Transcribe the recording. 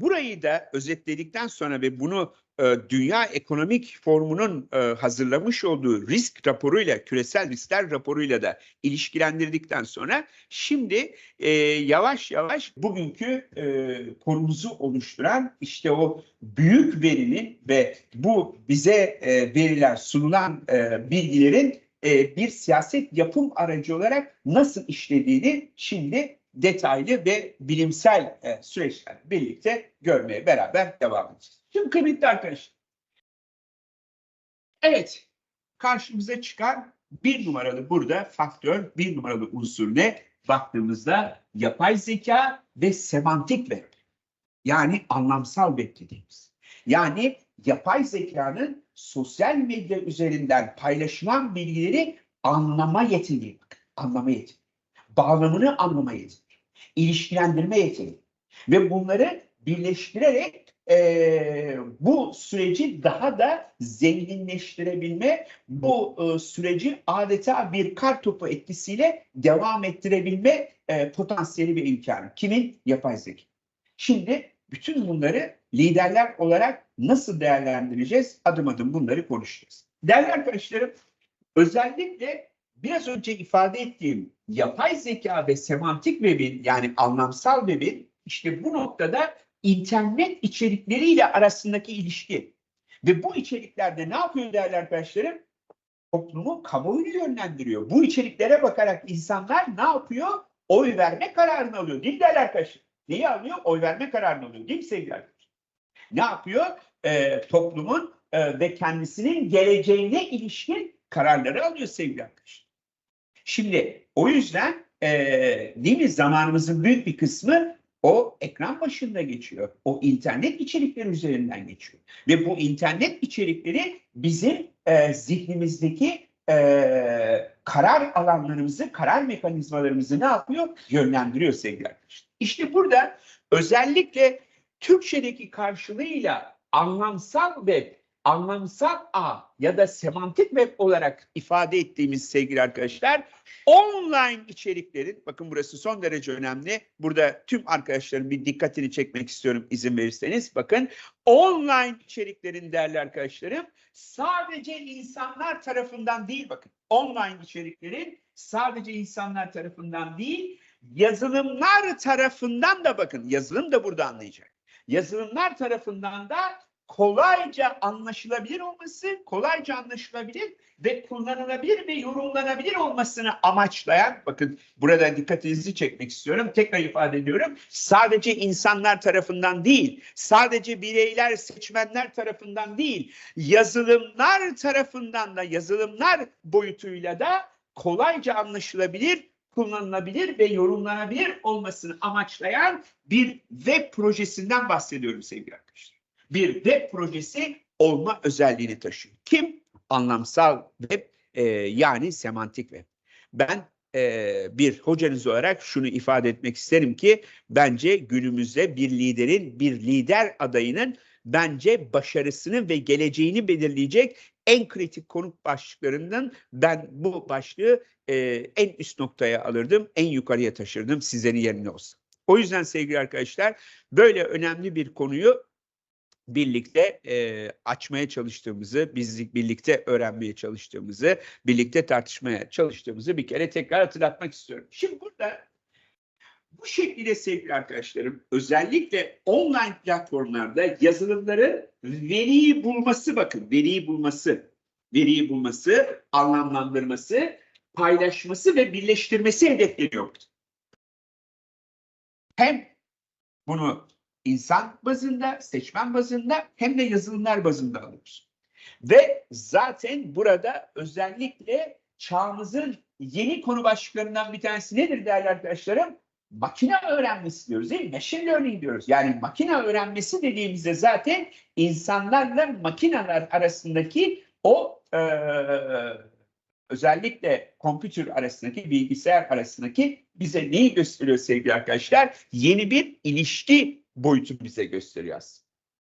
Burayı da özetledikten sonra ve bunu e, Dünya Ekonomik Forumu'nun e, hazırlamış olduğu risk raporuyla, küresel riskler raporuyla da ilişkilendirdikten sonra şimdi e, yavaş yavaş bugünkü e, konumuzu oluşturan işte o büyük verinin ve bu bize e, verilen sunulan e, bilgilerin e, bir siyaset yapım aracı olarak nasıl işlediğini şimdi detaylı ve bilimsel e, süreçler birlikte görmeye beraber devam edeceğiz. Şimdi kıymetli arkadaşlar. Evet, karşımıza çıkan bir numaralı burada faktör, bir numaralı unsur ne? Baktığımızda yapay zeka ve semantik web. Yani anlamsal web dediğimiz. Yani yapay zekanın sosyal medya üzerinden paylaşılan bilgileri anlama yeteneği. Anlama yeteneği. Bağlamını anlama yeteneği. İlişkilendirme yeteneği. Ve bunları birleştirerek eee, bu süreci daha da zenginleştirebilme, bu e, süreci adeta bir kar topu etkisiyle devam ettirebilme e, potansiyeli ve imkanı. Kimin? Yapay zeka. Şimdi bütün bunları liderler olarak nasıl değerlendireceğiz? Adım adım bunları konuşacağız. Değerli arkadaşlarım, özellikle biraz önce ifade ettiğim yapay zeka ve semantik webin yani anlamsal webin işte bu noktada internet içerikleriyle arasındaki ilişki. Ve bu içeriklerde ne yapıyor değerli arkadaşlarım? Toplumu kamuoyunu yönlendiriyor. Bu içeriklere bakarak insanlar ne yapıyor? Oy verme kararını alıyor. Değil değerli arkadaşlar? Neyi alıyor? Oy verme kararını alıyor. Değil mi sevgili arkadaşlar? Ne yapıyor? Ee, toplumun e, ve kendisinin geleceğine ilişkin kararları alıyor sevgili arkadaşlar. Şimdi o yüzden e, değil mi zamanımızın büyük bir kısmı o ekran başında geçiyor. O internet içerikleri üzerinden geçiyor. Ve bu internet içerikleri bizim e, zihnimizdeki e, karar alanlarımızı, karar mekanizmalarımızı ne yapıyor? Yönlendiriyor sevgili arkadaşlar. İşte burada özellikle Türkçedeki karşılığıyla anlamsal web, anlamsal ağ ya da semantik web olarak ifade ettiğimiz sevgili arkadaşlar online içeriklerin bakın burası son derece önemli. Burada tüm arkadaşların bir dikkatini çekmek istiyorum izin verirseniz. Bakın online içeriklerin değerli arkadaşlarım sadece insanlar tarafından değil bakın online içeriklerin sadece insanlar tarafından değil yazılımlar tarafından da bakın yazılım da burada anlayacak. Yazılımlar tarafından da kolayca anlaşılabilir olması, kolayca anlaşılabilir ve kullanılabilir ve yorumlanabilir olmasını amaçlayan, bakın burada dikkatinizi çekmek istiyorum, tekrar ifade ediyorum, sadece insanlar tarafından değil, sadece bireyler, seçmenler tarafından değil, yazılımlar tarafından da, yazılımlar boyutuyla da kolayca anlaşılabilir, kullanılabilir ve yorumlanabilir olmasını amaçlayan bir web projesinden bahsediyorum sevgili arkadaşlar bir web projesi olma özelliğini taşıyor. Kim? Anlamsal web e, yani semantik web. Ben e, bir hocanız olarak şunu ifade etmek isterim ki bence günümüzde bir liderin, bir lider adayının bence başarısını ve geleceğini belirleyecek en kritik konu başlıklarından ben bu başlığı e, en üst noktaya alırdım, en yukarıya taşırdım sizlerin yerine olsa. O yüzden sevgili arkadaşlar böyle önemli bir konuyu birlikte e, açmaya çalıştığımızı, biz birlikte öğrenmeye çalıştığımızı, birlikte tartışmaya çalıştığımızı bir kere tekrar hatırlatmak istiyorum. Şimdi burada bu şekilde sevgili arkadaşlarım özellikle online platformlarda yazılımları veriyi bulması bakın veriyi bulması, veriyi bulması, anlamlandırması, paylaşması ve birleştirmesi hedefleniyor. Hem bunu insan bazında, seçmen bazında hem de yazılımlar bazında alıyoruz. Ve zaten burada özellikle çağımızın yeni konu başlıklarından bir tanesi nedir değerli arkadaşlarım? Makine öğrenmesi diyoruz değil mi? Machine learning diyoruz. Yani makine öğrenmesi dediğimizde zaten insanlarla makineler arasındaki o e, özellikle kompütür arasındaki, bilgisayar arasındaki bize neyi gösteriyor sevgili arkadaşlar? Yeni bir ilişki boyutu bize gösteriyor aslında.